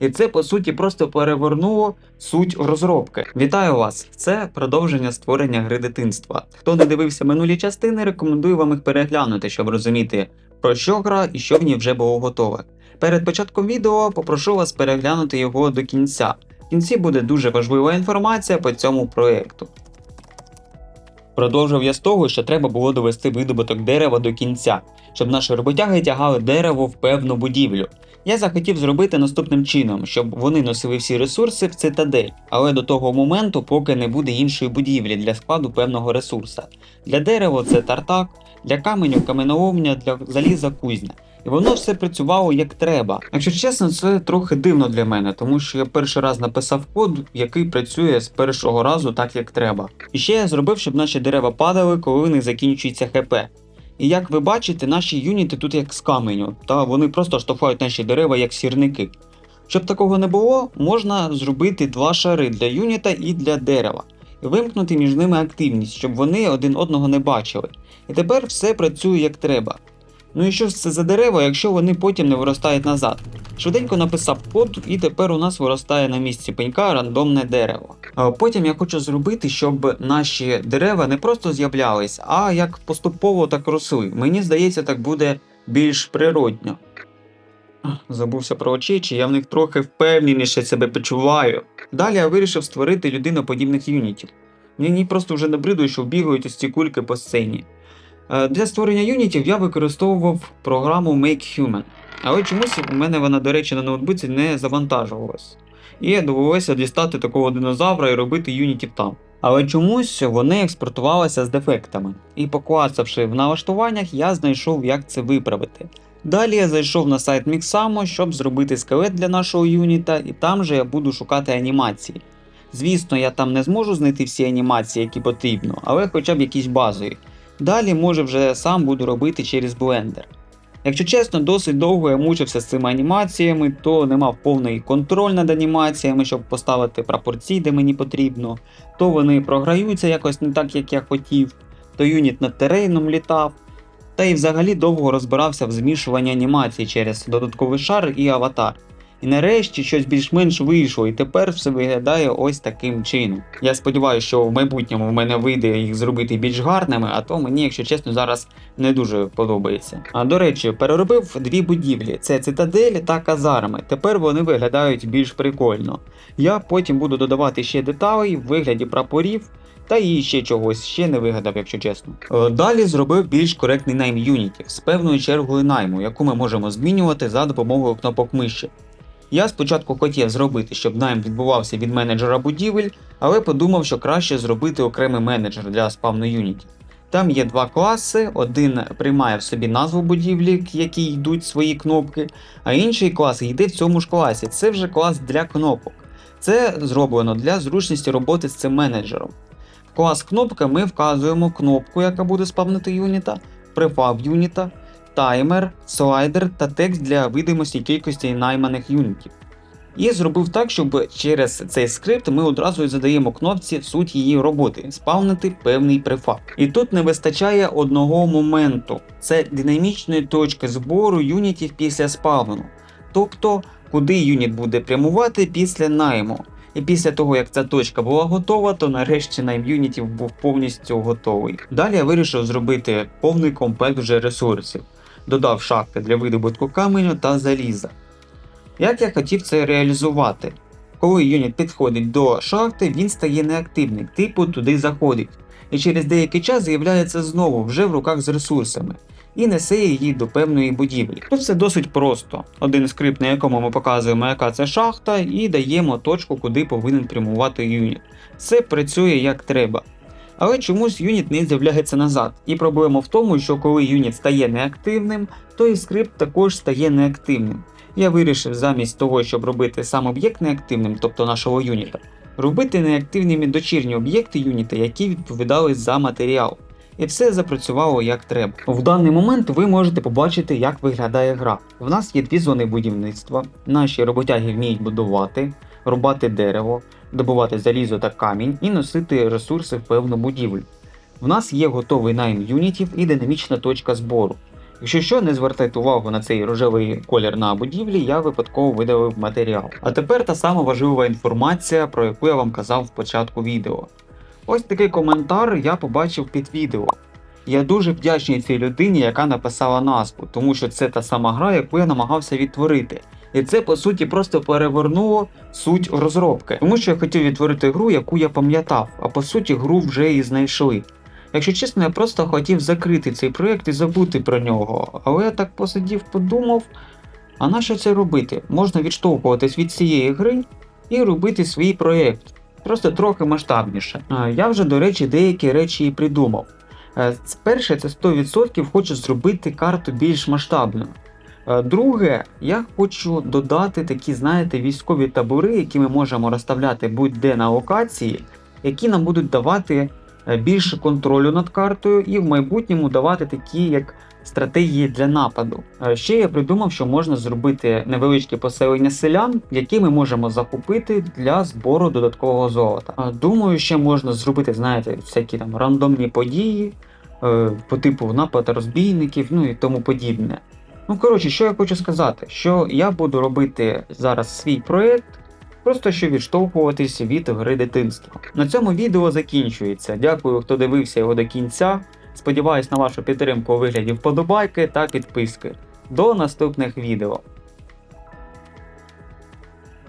І це по суті просто перевернуло суть розробки. Вітаю вас! Це продовження створення гри дитинства. Хто не дивився минулі частини, рекомендую вам їх переглянути, щоб розуміти, про що гра і що в ній вже було готове. Перед початком відео попрошу вас переглянути його до кінця. В кінці буде дуже важлива інформація по цьому проєкту. Продовжив я з того, що треба було довести видобуток дерева до кінця, щоб наші роботяги тягали дерево в певну будівлю. Я захотів зробити наступним чином, щоб вони носили всі ресурси в цитадель, але до того моменту, поки не буде іншої будівлі для складу певного ресурса. Для дерева це тартак, для каменю каменоломня, для заліза кузня. І воно все працювало як треба. Якщо чесно, це трохи дивно для мене, тому що я перший раз написав код, який працює з першого разу так, як треба. І ще я зробив, щоб наші дерева падали, коли них закінчується ХП. І як ви бачите, наші юніти тут як з каменю, та вони просто штовхають наші дерева як сірники. Щоб такого не було, можна зробити два шари для юніта і для дерева, і вимкнути між ними активність, щоб вони один одного не бачили. І тепер все працює як треба. Ну і що ж це за дерева, якщо вони потім не виростають назад? Швиденько написав код, і тепер у нас виростає на місці пенька рандомне дерево. Потім я хочу зробити, щоб наші дерева не просто з'являлись, а як поступово так росли. Мені здається, так буде більш природньо. Забувся про очі, я в них трохи впевненіше себе почуваю. Далі я вирішив створити людиноподібних юнітів. Мені просто вже набридує, що бігають ось ці кульки по сцені. Е, Для створення юнітів я використовував програму MakeHuman, але чомусь у мене вона, до речі, на ноутбуці не завантажувалась. І довелося дістати такого динозавра і робити юнітів там. Але чомусь вони експортувалися з дефектами. І поклацавши в налаштуваннях, я знайшов, як це виправити. Далі я зайшов на сайт Mixamo, щоб зробити скелет для нашого юніта, і там же я буду шукати анімації. Звісно, я там не зможу знайти всі анімації, які потрібно, але хоча б якісь базові. Далі, може, вже сам буду робити через Blender. Якщо чесно, досить довго я мучився з цими анімаціями, то не мав повний контроль над анімаціями, щоб поставити прапорці, де мені потрібно, то вони програються якось не так, як я хотів, то юніт над терейном літав. Та й взагалі довго розбирався в змішуванні анімацій через додатковий шар і аватар. І нарешті щось більш-менш вийшло, і тепер все виглядає ось таким чином. Я сподіваюся, що в майбутньому в мене вийде їх зробити більш гарними, а то мені, якщо чесно, зараз не дуже подобається. А до речі, переробив дві будівлі: це цитадель та казарми. Тепер вони виглядають більш прикольно. Я потім буду додавати ще деталей в вигляді прапорів. Та і ще чогось ще не вигадав, якщо чесно. Е, Далі зробив більш коректний найм юнітів з певною чергою найму, яку ми можемо змінювати за допомогою кнопок миші. Я спочатку хотів зробити, щоб найм відбувався від менеджера будівель, але подумав, що краще зробити окремий менеджер для спавну юнітів. Там є два класи: один приймає в собі назву будівлі, к якій йдуть свої кнопки, а інший клас йде в цьому ж класі. Це вже клас для кнопок. Це зроблено для зручності роботи з цим менеджером. В клас кнопка ми вказуємо кнопку, яка буде спавнити юніта, префаб юніта, таймер, слайдер та текст для видимості кількості найманих юнітів. І зробив так, щоб через цей скрипт ми одразу задаємо кнопці суть її роботи спавнити певний префаб. І тут не вистачає одного моменту: це динамічної точки збору юнітів після спавну. Тобто, куди юніт буде прямувати після найму. І після того, як ця точка була готова, то нарешті найм юнітів був повністю готовий. Далі я вирішив зробити повний комплект вже ресурсів. Додав шахти для видобутку каменю та заліза. Як я хотів це реалізувати? Коли юніт підходить до шахти, він стає неактивним, типу туди заходить, і через деякий час з'являється знову вже в руках з ресурсами і несе її до певної будівлі. Тут все досить просто. Один скрипт, на якому ми показуємо, яка це шахта, і даємо точку, куди повинен прямувати юніт. Все працює як треба. Але чомусь юніт не з'являється назад. І проблема в тому, що коли юніт стає неактивним, то і скрипт також стає неактивним. Я вирішив замість того, щоб робити сам об'єкт неактивним, тобто нашого юніта, робити неактивними дочірні об'єкти юніта, які відповідали за матеріал. І все запрацювало як треба. В даний момент ви можете побачити, як виглядає гра. В нас є дві зони будівництва. Наші роботяги вміють будувати, рубати дерево, добувати залізо та камінь і носити ресурси в певну будівлю. В нас є готовий найм юнітів і динамічна точка збору. Якщо що, не звертайте увагу на цей рожевий колір на будівлі, я випадково видалив матеріал. А тепер та сама важлива інформація, про яку я вам казав в початку відео. Ось такий коментар я побачив під відео. Я дуже вдячний цій людині, яка написала назву, тому що це та сама гра, яку я намагався відтворити. І це по суті просто перевернуло суть розробки, тому що я хотів відтворити гру, яку я пам'ятав, а по суті гру вже і знайшли. Якщо чесно, я просто хотів закрити цей проєкт і забути про нього, але я так посидів, подумав, а на що це робити? Можна відштовхуватись від цієї гри і робити свій проєкт, просто трохи масштабніше. Я вже, до речі, деякі речі і придумав. Е, Перше, це 100% хочу зробити карту більш масштабною. Е, Друге, я хочу додати такі, знаєте, військові табори, які ми можемо розставляти будь-де на локації, які нам будуть давати е, більше контролю над картою і в майбутньому давати такі як стратегії для нападу. Е, Ще я придумав, що можна зробити невеличке поселення селян, які ми можемо захопити для збору додаткового золота. Думаю, ще можна зробити, знаєте, всякі там рандомні події по типу напад розбійників, ну і тому подібне. Ну, коротше, що я хочу сказати, що я буду робити зараз свій проєкт, просто щоб відштовхуватись від гри дитинства. На цьому відео закінчується. Дякую, хто дивився його до кінця. Сподіваюсь на вашу підтримку у вигляді вподобайки та підписки. До наступних відео.